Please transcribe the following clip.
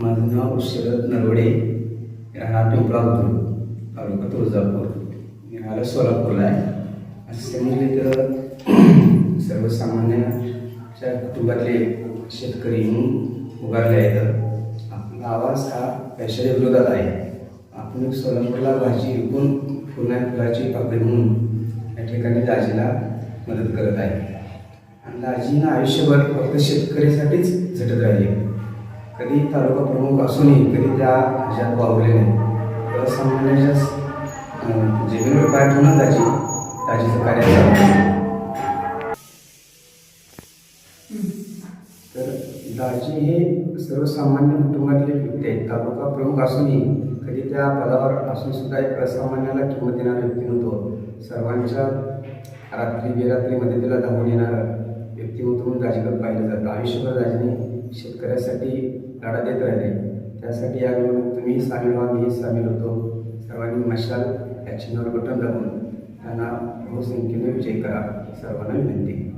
माझं नाव शरद नरवडे राहणार पिंपळा बुद्रुक तालुका तुळजापूर. मी आलो सोलापूरला. आहे असं सांगितलं तर सर्वसामान्याच्या कुटुंबातले शेतकरी म्हणून उभारले आहेत. आपला आवाज हा पैशाच्या विरोधात आहे. आपण सोलापूरला भाजी विकून फुला फुलाची पाकळी म्हणून या ठिकाणी दाजीला मदत करत आहे. आणि दाजीनं आयुष्यभर फक्त शेतकऱ्यासाठीच झटत राहिले. कधी तालुका प्रमुख असूनही कधी त्या ह्याच्यात वावरले नाही. सर्वसामान्याच्या जमिनीवर पाय ठेवून दाजी दाजीचं कार्य तर दाजी हे सर्वसामान्य कुटुंबातले व्यक्ती आहेत. तालुका प्रमुख असूनही कधी त्या पदावर असून सुद्धा एक असामान्याला किंमत देणारा व्यक्ती नव्हतो. सर्वांच्या रात्री बेरात्रीमध्ये तिला धावून येणारा व्यक्तिमत्व म्हणून राजगड पाहिलं जातं. आयुष्यभर राजने शेतकऱ्यासाठी लढा देत राहिले. त्यासाठी या निवडणूक तुम्ही सामील व्हा मीही सामील होतो. सर्वांनी मशाल या चिन्हावर बटन दाबून त्यांना बहुसंख्येने विजय करा. सर्वांना विनंती.